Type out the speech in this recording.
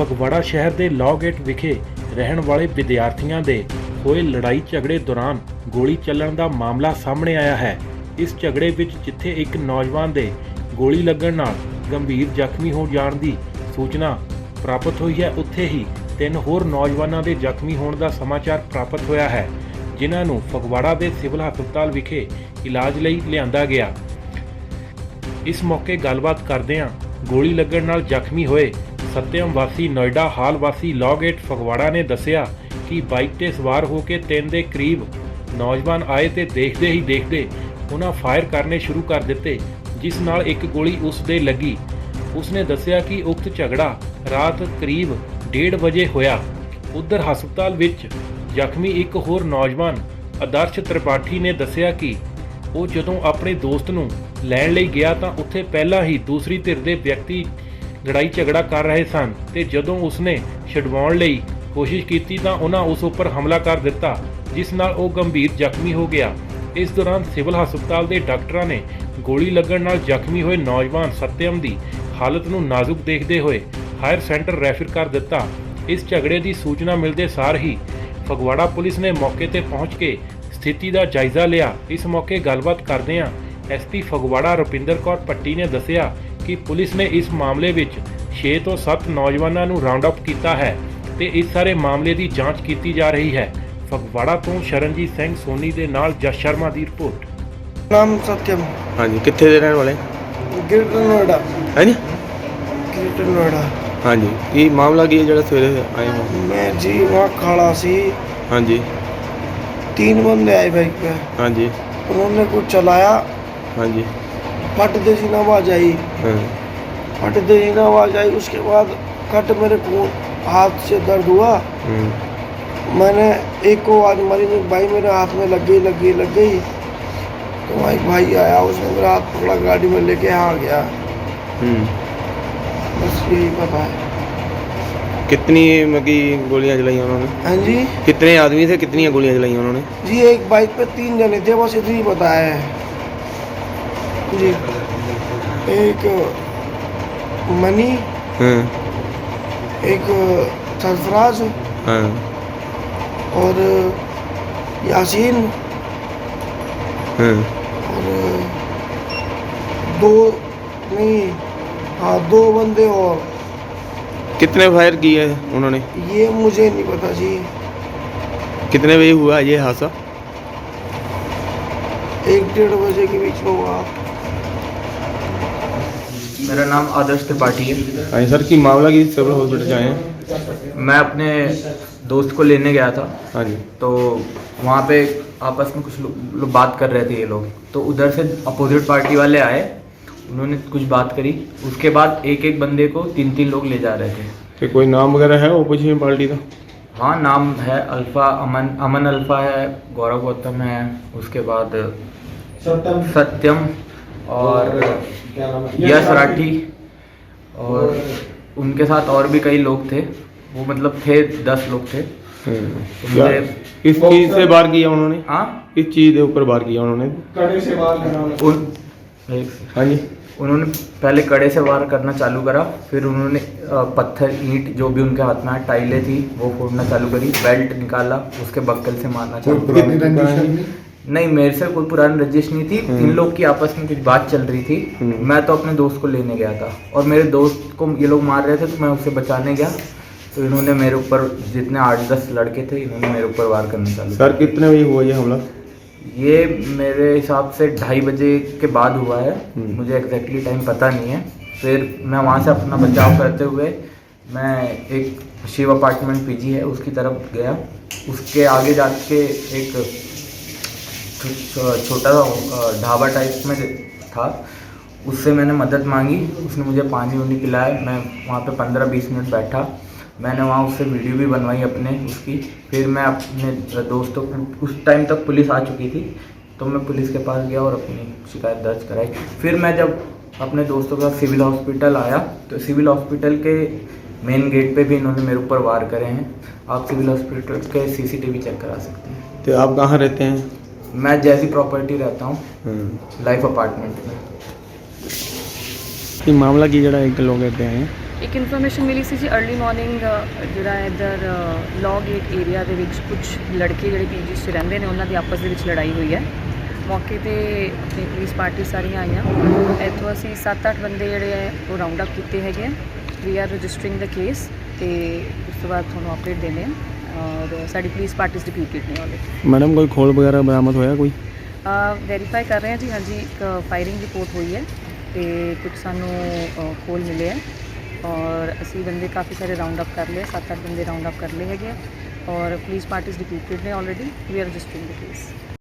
ਫਗਵਾੜਾ ਸ਼ਹਿਰ ਦੇ ਲੌਗੇਟ ਵਿਖੇ ਰਹਿਣ ਵਾਲੇ ਵਿਦਿਆਰਥੀਆਂ ਦੇ ਹੋਏ ਲੜਾਈ ਝਗੜੇ ਦੌਰਾਨ ਗੋਲੀ ਚੱਲਣ ਦਾ ਮਾਮਲਾ ਸਾਹਮਣੇ ਆਇਆ ਹੈ। ਇਸ ਝਗੜੇ ਵਿੱਚ ਜਿੱਥੇ ਇੱਕ ਨੌਜਵਾਨ ਦੇ ਗੋਲੀ ਲੱਗਣ ਨਾਲ ਗੰਭੀਰ ਜ਼ਖਮੀ ਹੋ ਜਾਣ ਦੀ ਸੂਚਨਾ ਪ੍ਰਾਪਤ ਹੋਈ ਹੈ, ਉੱਥੇ ਹੀ ਤਿੰਨ ਹੋਰ ਨੌਜਵਾਨਾਂ ਦੇ ਜ਼ਖਮੀ ਹੋਣ ਦਾ ਸਮਾਚਾਰ ਪ੍ਰਾਪਤ ਹੋਇਆ ਹੈ, ਜਿਨ੍ਹਾਂ ਨੂੰ ਫਗਵਾੜਾ ਦੇ ਸਿਵਲ ਹਸਪਤਾਲ ਵਿਖੇ ਇਲਾਜ ਲਈ ਲਿਆਂਦਾ ਗਿਆ। ਇਸ ਮੌਕੇ ਗੱਲਬਾਤ ਕਰਦਿਆਂ ਗੋਲੀ ਲੱਗਣ ਨਾਲ ਜ਼ਖਮੀ ਹੋਏ ਸਤਿਅਮ ਵਾਸੀ ਨੋਇਡਾ ਹਾਲ ਵਾਸੀ ਲੌਗੇਟ ਫਗਵਾੜਾ ਨੇ ਦੱਸਿਆ ਕਿ ਬਾਈਕ ਤੇ ਸਵਾਰ ਹੋ ਕੇ ਤਿੰਨ ਦੇ ਕਰੀਬ ਨੌਜਵਾਨ ਆਏ ਤੇ ਦੇਖਦੇ ਹੀ ਦੇਖਦੇ ਉਹਨਾਂ ਫਾਇਰ ਕਰਨੇ ਸ਼ੁਰੂ ਕਰ ਦਿੱਤੇ, ਜਿਸ ਨਾਲ ਇੱਕ ਗੋਲੀ ਉਸ ਦੇ ਲੱਗੀ। ਉਸਨੇ ਦੱਸਿਆ ਕਿ ਉਕਤ ਝਗੜਾ ਰਾਤ ਕਰੀਬ 1:30 ਵਜੇ ਹੋਇਆ। ਉਧਰ ਹਸਪਤਾਲ ਵਿੱਚ ਜ਼ਖਮੀ ਇੱਕ ਹੋਰ ਨੌਜਵਾਨ, ਆਦਰਸ਼ ਤ੍ਰਿਪਾਠੀ ਨੇ ਦੱਸਿਆ ਕਿ ਉਹ ਜਦੋਂ ਆਪਣੇ ਦੋਸਤ ਨੂੰ ਲੈਣ ਲਈ ਗਿਆ ਤਾਂ ਉੱਥੇ ਪਹਿਲਾਂ ਹੀ ਦੂਸਰੀ ਧਿਰ ਦੇ ਵਿਅਕਤੀ ਲੜਾਈ ਝਗੜਾ ਕਰ ਰਹੇ ਸਨ ਤੇ ਜਦੋਂ ਉਸਨੇ ਛਡਵਾਉਣ ਲਈ ਕੋਸ਼ਿਸ਼ ਕੀਤੀ ਤਾਂ ਉਹਨਾਂ ਉਸ ਉੱਪਰ ਹਮਲਾ ਕਰ ਦਿੱਤਾ, ਜਿਸ ਨਾਲ ਉਹ ਗੰਭੀਰ ਜ਼ਖਮੀ ਹੋ ਗਿਆ। ਇਸ ਦੌਰਾਨ ਸਿਵਲ ਹਸਪਤਾਲ ਦੇ ਡਾਕਟਰਾਂ ਨੇ ਗੋਲੀ ਲੱਗਣ ਨਾਲ ਜ਼ਖਮੀ ਹੋਏ ਨੌਜਵਾਨ ਸਤਿਅਮ ਦੀ ਹਾਲਤ ਨੂੰ ਨਾਜ਼ੁਕ ਦੇਖਦੇ ਹੋਏ ਹਾਇਰ ਸੈਂਟਰ ਰੈਫਰ ਕਰ ਦਿੱਤਾ। ਇਸ ਝਗੜੇ ਦੀ ਸੂਚਨਾ ਮਿਲਦੇ ਸਾਰ ਹੀ ਫਗਵਾੜਾ ਪੁਲਿਸ ਨੇ ਮੌਕੇ ਤੇ ਪਹੁੰਚ ਕੇ ਸਥਿਤੀ ਦਾ ਜਾਇਜ਼ਾ ਲਿਆ। ਇਸ ਮੌਕੇ ਗੱਲਬਾਤ ਕਰਦਿਆਂ ਐਸਪੀ ਫਗਵਾੜਾ ਰੁਪਿੰਦਰ ਕੌਰ ਪੱਟੀ ਨੇ ਦੱਸਿਆ ਕਿ ਪੁਲਿਸ ਨੇ ਇਸ ਮਾਮਲੇ ਵਿੱਚ 6 ਤੋਂ 7 ਨੌਜਵਾਨਾਂ ਨੂੰ ਰਾਉਂਡ ਅਪ ਕੀਤਾ ਹੈ ਤੇ ਇਸ ਸਾਰੇ ਮਾਮਲੇ ਦੀ ਜਾਂਚ ਕੀਤੀ ਜਾ ਰਹੀ ਹੈ ਫਗਵਾੜਾ ਤੋਂ ਸ਼ਰਨਜੀਤ ਸਿੰਘ ਸੋਨੀ ਦੇ ਨਾਲ ਜਸ ਸ਼ਰਮਾ ਦੀ ਰਿਪੋਰਟ ਨਾਮ ਸਤਿਅਮ ਹਾਂਜੀ ਕਿੱਥੇ ਦੇ ਰਹਿਣ ਵਾਲੇ ਗ੍ਰੇਟਰ ਨੋਇਡਾ ਹਾਂਜੀ ਗ੍ਰੇਟਰ ਨੋਇਡਾ ਹਾਂਜੀ ਕੀ ਮਾਮਲਾ ਕੀ ਹੈ ਜਿਹੜਾ ਸਵੇਰੇ ਆਏ ਹੋ मैं जी वहाँ खड़ा सी ਹਾਂਜੀ तीन बंदे आए बाइक पे ਹਾਂਜੀ उन्होंने कुछ चलाया ਹਾਂਜੀ फट देसी ना आवाज आई ਹਾਂ फट देसी ना आवाज आई उसके बाद कट मेरे को हाथ से दर्द हुआ ਹੂੰ मैंने एक को आवाज मारी नहीं भाई मेरे हाथ में लग गई लग गई लग गई तो वहाँ एक भाई आया उसने मेरा हाथ पकड़ा गाड़ी में लेके आ गया ਹੂੰ बस यही पता है कितनी मगी गोलियां चलाई उन्होंने हाँ जी कितने आदमी थे कितनी गोलियां चलाई उन्होंने जी एक बाइक पे तीन जने थे बस इतना ही पता है जी। एक मनी। हाँ। एक सरफराज। हाँ। और यासीन। हाँ। और दो नहीं हाँ दो बंदे और। कितने फायर किए उन्होंने? ये मुझे नहीं पता जी। कितने बजे हुआ ये हादसा? एक डेढ़ बजे के बीच में हुआ। मेरा नाम आदर्श त्रिपाठी है। हाँ सर की मामला की सिविल हॉस्पिटल से आए हैं? मैं अपने दोस्त को लेने गया था। हाँ जी। तो वहाँ पे आपस में कुछ लोग लोग बात कर रहे थे ये लोग। तो उधर से अपोजिट पार्टी वाले आए उन्होंने कुछ बात करी। उसके बाद एक एक बंदे को तीन तीन लोग ले जा रहे थे। तो कोई नाम वगैरह है ओपोजिशन पार्टी का? हाँ नाम है अल्फ़ा अमन अमन अल्फ़ा है गौरव गौतम है उसके बाद सत्यम और यश राठी और उनके साथ और भी कई लोग थे। वो मतलब थे दस लोग थे। हम्म। तो किस चीज़ से बार किया उन्होंने? हाँ? किस चीज़ के ऊपर बार किया उन्होंने? उन हाँ जी। उन्होंने पहले कड़े से वार करना चालू करा फिर उन्होंने पत्थर ईंट जो भी उनके हाथ में आया टाइलें थी वो फोड़ना चालू करी बेल्ट निकाला उसके बक्कल से मारना चालू करा। नहीं मेरे से कोई पुरानी रजिश नहीं थी। हम्म। इन लोग की आपस में कुछ बात चल रही थी। हम्म। मैं तो अपने दोस्त को लेने गया था और मेरे दोस्त को ये लोग मार रहे थे तो मैं उसे बचाने गया। तो इन्होंने मेरे ऊपर जितने आठ दस लड़के थे इन्होंने मेरे ऊपर वार करने चालू सर कितने बजे हुआ ये हमला? ये मेरे हिसाब से ढाई बजे के बाद हुआ है। हम्म। मुझे एग्जैक्टली टाइम पता नहीं है। फिर मैं वहाँ से अपना बचाव करते हुए मैं एक शिव अपार्टमेंट पीजी है उसकी तरफ़ गया। उसके आगे जाके एक छोटा सा ढाबा टाइप में था। उससे मैंने मदद मांगी। उसने मुझे पानी वानी पिलाया। मैं वहाँ पे पंद्रह बीस मिनट बैठा। मैंने वहाँ उससे वीडियो भी बनवाई अपने उसकी। फिर मैं अपने दोस्तों उस टाइम तक पुलिस आ चुकी थी। तो मैं पुलिस के पास गया और अपनी शिकायत दर्ज कराई। फिर मैं जब अपने दोस्तों के साथ सिविल हॉस्पिटल आया तो सिविल हॉस्पिटल के मेन गेट पे भी इन्होंने मेरे ऊपर वार करे हैं। आप सिविल हॉस्पिटल के सीसीटीवी चेक करा सकते हैं। तो आप कहाँ रहते हैं? मैं जैसी प्रॉपर्टी रहता हूँ लाइफ अपार्टमेंट में। ਇਹ ਮਾਮਲਾ ਕੀ ਜਿਹੜਾ ਇੱਕ ਲੋਕ ਇੱਥੇ ਆਏ ਇੱਕ ਇਨਫੋਰਮੇਸ਼ਨ ਮਿਲੀ ਸੀ ਜੀ ਅਰਲੀ ਮਾਰਨਿੰਗ ਜਿਹੜਾ ਇੱਧਰ ਲੌਗ ਗੇਟ ਏਰੀਆ ਦੇ ਵਿੱਚ ਕੁਝ ਲੜਕੇ ਜਿਹੜੇ ਪੀਜੀ 'ਚ ਰਹਿੰਦੇ ਨੇ ਉਹਨਾਂ ਦੀ ਆਪਸ ਦੇ ਵਿੱਚ ਲੜਾਈ ਹੋਈ ਹੈ ਮੌਕੇ ਤੇ ਆਪਣੀ ਪੁਲਿਸ ਪਾਰਟੀ ਸਾਰੀਆਂ ਆਈਆਂ ਇੱਥੋਂ ਅਸੀਂ 7-8 ਬੰਦੇ ਜਿਹੜੇ ਹੈ ਉਹ ਰਾਉਂਡ ਅਪ ਕੀਤੇ ਹੈਗੇ ਆ ਵੀ ਆਰ ਰਜਿਸਟਰਿੰਗ ਦਾ ਕੇਸ ਤੇ ਉਸ ਤੋਂ ਬਾਅਦ ਤੁਹਾਨੂੰ ਅਪਡੇਟ ਦੇਣੇ ਆ ਔਰ ਸਾਡੀ ਪੁਲਿਸ ਪਾਰਟੀਜ਼ ਡਿਪਿਊਟਡ ਨੇ ਆਲਰੇਡੀ ਮੈਡਮ ਕੋਈ ਖੋਲ ਵਗੈਰਾ ਬਰਾਮਦ ਹੋਇਆ ਕੋਈ? ਵੈਰੀਫਾਈ ਕਰ ਰਹੇ ਹਾਂ ਜੀ ਹਾਂਜੀ ਇੱਕ ਫਾਇਰਿੰਗ ਰਿਪੋਰਟ ਹੋਈ ਹੈ ਤੇ ਕੁਝ ਸਾਨੂੰ ਅ, ਖੋਲ ਮਿਲੇ ਹੈ। ਔਰ ਅਸੀਂ ਬੰਦੇ ਕਾਫੀ ਸਾਰੇ ਰਾਉਂਡ ਅਪ ਕਰ ਲਏ ਸੱਤ ਅੱਠ ਬੰਦੇ ਰਾਉਂਡ ਅਪ ਕਰ ਲਏ ਹੈਗੇ ਆ। ਔਰ ਪੁਲਿਸ ਪਾਰਟੀਜ਼ ਡਿਪਿਊਟਡ ਨੇ already we are registering the case